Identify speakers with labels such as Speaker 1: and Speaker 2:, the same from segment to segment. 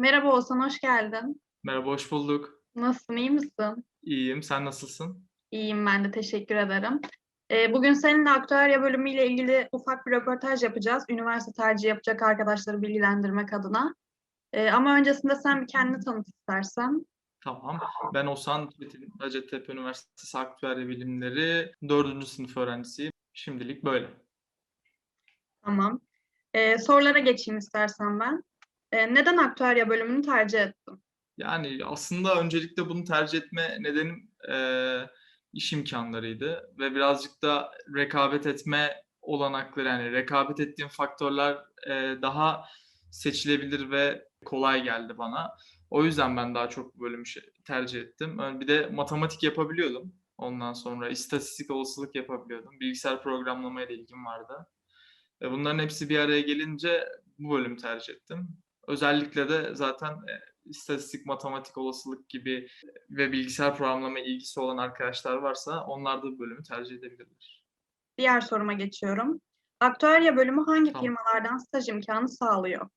Speaker 1: Merhaba Oğuzhan, hoş geldin.
Speaker 2: Merhaba, hoş bulduk.
Speaker 1: Nasılsın, iyi misin?
Speaker 2: İyiyim, sen nasılsın?
Speaker 1: İyiyim ben de, teşekkür ederim. Ee, bugün seninle aktüerya bölümüyle ilgili ufak bir röportaj yapacağız. Üniversite tercihi yapacak arkadaşları bilgilendirmek adına. Ee, ama öncesinde sen bir kendini tanıt istersen.
Speaker 2: Tamam. Ben Oğuzhan Çetin, Hacettepe Üniversitesi Aktüerya Bilimleri 4. sınıf öğrencisiyim. Şimdilik böyle.
Speaker 1: Tamam. Ee, sorulara geçeyim istersen ben. Ee, neden aktüerya bölümünü tercih ettin?
Speaker 2: Yani aslında öncelikle bunu tercih etme nedenim eee, iş imkanlarıydı ve birazcık da rekabet etme olanakları yani rekabet ettiğim faktörler eee, daha seçilebilir ve kolay geldi bana. O yüzden ben daha çok bölümü şey- tercih ettim. Bir de matematik yapabiliyordum. Ondan sonra istatistik olasılık yapabiliyordum. Bilgisayar programlama ile ilgim vardı. E, Bunların hepsi bir araya gelince bu bölümü tercih ettim. Özellikle de zaten e, istatistik, matematik, olasılık gibi e, ve bilgisayar programlama ilgisi olan arkadaşlar varsa onlar da bu bölümü tercih edebilirler.
Speaker 1: Diğer soruma geçiyorum. Aktüerya bölümü hangi
Speaker 2: Tamam.
Speaker 1: firmalardan staj imkanı sağlıyor?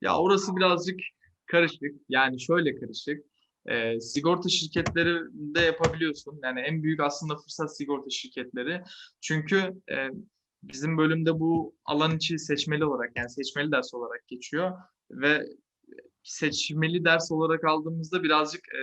Speaker 2: Ya orası birazcık karışık. Yani şöyle karışık. Ee, sigorta şirketleri de yapabiliyorsun. Yani en büyük aslında fırsat sigorta şirketleri. Çünkü e, bizim bölümde bu alan içi seçmeli olarak yani seçmeli ders olarak geçiyor ve seçmeli ders olarak aldığımızda birazcık e,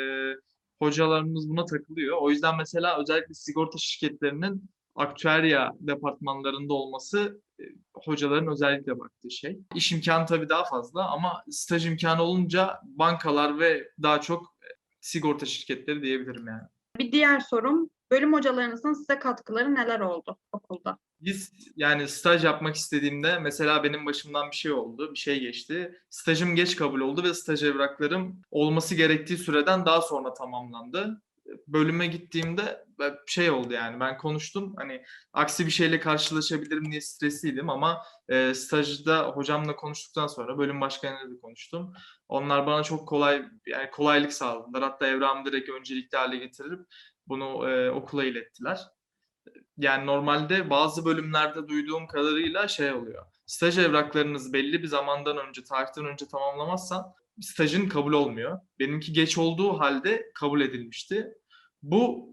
Speaker 2: hocalarımız buna takılıyor. O yüzden mesela özellikle sigorta şirketlerinin aktüerya departmanlarında olması e, hocaların özellikle baktığı şey. İş imkanı tabii daha fazla ama staj imkanı olunca bankalar ve daha çok e, sigorta şirketleri diyebilirim yani.
Speaker 1: Bir diğer sorum, bölüm hocalarınızın size katkıları neler oldu okulda?
Speaker 2: Biz yani staj yapmak istediğimde mesela benim başımdan bir şey oldu, bir şey geçti. Stajım geç kabul oldu ve staj evraklarım olması gerektiği süreden daha sonra tamamlandı. Bölüme gittiğimde şey oldu yani ben konuştum hani aksi bir şeyle karşılaşabilirim diye stresliydim ama e, stajda hocamla konuştuktan sonra bölüm başkanıyla da konuştum. Onlar bana çok kolay yani kolaylık sağladılar. Hatta evrağımı direkt öncelikli hale getirip bunu e, okula ilettiler yani normalde bazı bölümlerde duyduğum kadarıyla şey oluyor. Staj evraklarınız belli bir zamandan önce, tarihten önce tamamlamazsan stajın kabul olmuyor. Benimki geç olduğu halde kabul edilmişti. Bu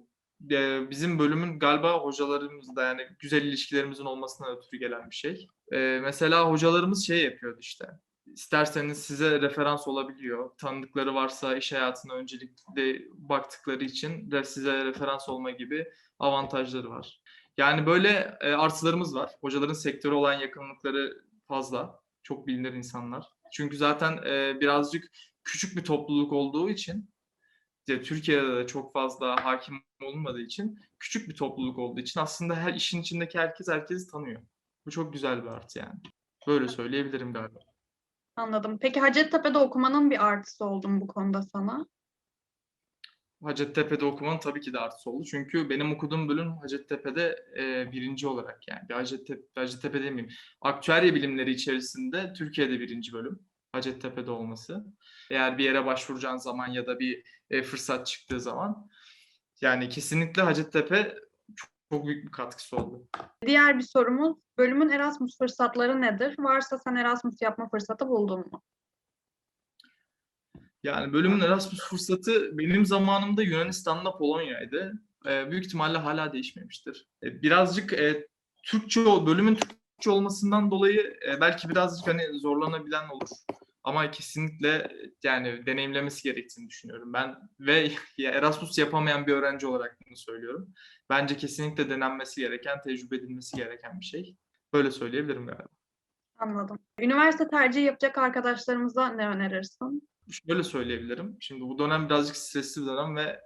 Speaker 2: e, bizim bölümün galiba hocalarımızla yani güzel ilişkilerimizin olmasına ötürü gelen bir şey. E, mesela hocalarımız şey yapıyordu işte. İsterseniz size referans olabiliyor. Tanıdıkları varsa iş hayatına öncelikle baktıkları için de size referans olma gibi avantajları var. Yani böyle e, artılarımız var. Hocaların sektörü olan yakınlıkları fazla. Çok bilinir insanlar. Çünkü zaten e, birazcık küçük bir topluluk olduğu için işte Türkiye'de de çok fazla hakim olunmadığı için küçük bir topluluk olduğu için aslında her işin içindeki herkes herkesi tanıyor. Bu çok güzel bir artı yani. Böyle söyleyebilirim galiba.
Speaker 1: Anladım. Peki Hacettepe'de okumanın bir artısı oldu mu bu konuda sana?
Speaker 2: Hacettepe'de okumanın tabii ki de artısı oldu. Çünkü benim okuduğum bölüm Hacettepe'de e, birinci olarak yani. Bir Hacettepe, Hacettepe demeyeyim. Aktüerya bilimleri içerisinde Türkiye'de birinci bölüm. Hacettepe'de olması. Eğer bir yere başvuracağın zaman ya da bir e, fırsat çıktığı zaman. Yani kesinlikle Hacettepe çok, büyük bir katkısı oldu.
Speaker 1: Diğer bir sorumuz, bölümün Erasmus fırsatları nedir? Varsa sen Erasmus yapma fırsatı buldun mu?
Speaker 2: Yani bölümün Erasmus fırsatı benim zamanımda Yunanistan'la Polonya'ydı. Ee, büyük ihtimalle hala değişmemiştir. Ee, birazcık e, Türkçe bölümün Türkçe olmasından dolayı e, belki birazcık hani zorlanabilen olur. Ama kesinlikle yani deneyimlemesi gerektiğini düşünüyorum ben ve Erasmus yapamayan bir öğrenci olarak bunu söylüyorum. Bence kesinlikle denenmesi gereken, tecrübe edilmesi gereken bir şey. Böyle söyleyebilirim galiba.
Speaker 1: Anladım. Üniversite tercihi yapacak arkadaşlarımıza ne önerirsin?
Speaker 2: şöyle söyleyebilirim. Şimdi bu dönem birazcık stresli bir dönem ve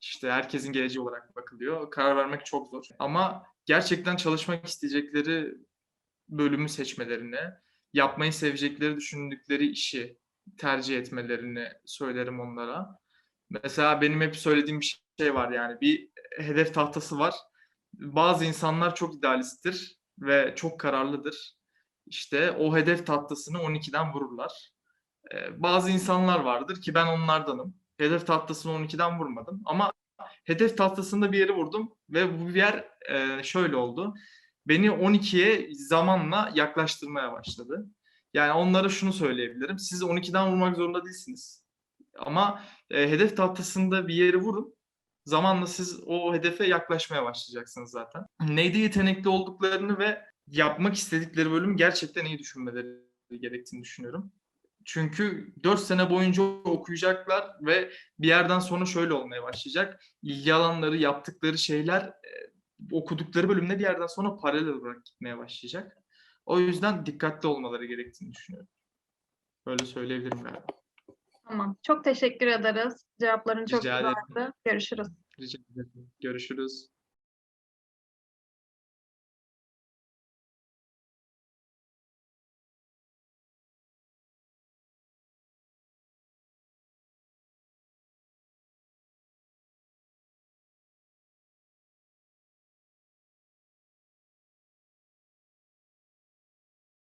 Speaker 2: işte herkesin geleceği olarak bakılıyor. Karar vermek çok zor. Ama gerçekten çalışmak isteyecekleri bölümü seçmelerini, yapmayı sevecekleri düşündükleri işi tercih etmelerini söylerim onlara. Mesela benim hep söylediğim bir şey var yani bir hedef tahtası var. Bazı insanlar çok idealisttir ve çok kararlıdır. İşte o hedef tahtasını 12'den vururlar. Ee, bazı insanlar vardır ki ben onlardanım. Hedef tahtasını 12'den vurmadım ama hedef tahtasında bir yere vurdum ve bu yer e, şöyle oldu. Beni 12'ye zamanla yaklaştırmaya başladı. Yani onlara şunu söyleyebilirim. Siz 12'den vurmak zorunda değilsiniz. Ama e, hedef tahtasında bir yeri vurun. Zamanla siz o hedefe yaklaşmaya başlayacaksınız zaten. Neyde yetenekli olduklarını ve yapmak istedikleri bölümü gerçekten iyi düşünmeleri gerektiğini düşünüyorum. Çünkü 4 sene boyunca okuyacaklar ve bir yerden sonra şöyle olmaya başlayacak. İlgi alanları, yaptıkları şeyler e, okudukları bölümde bir yerden sonra paralel olarak gitmeye başlayacak. O yüzden dikkatli olmaları gerektiğini düşünüyorum. Böyle söyleyebilirim galiba.
Speaker 1: Tamam. Çok teşekkür ederiz. Cevapların çok
Speaker 2: Rica ederim.
Speaker 1: güzeldi. Görüşürüz.
Speaker 2: Rica ederim. Görüşürüz.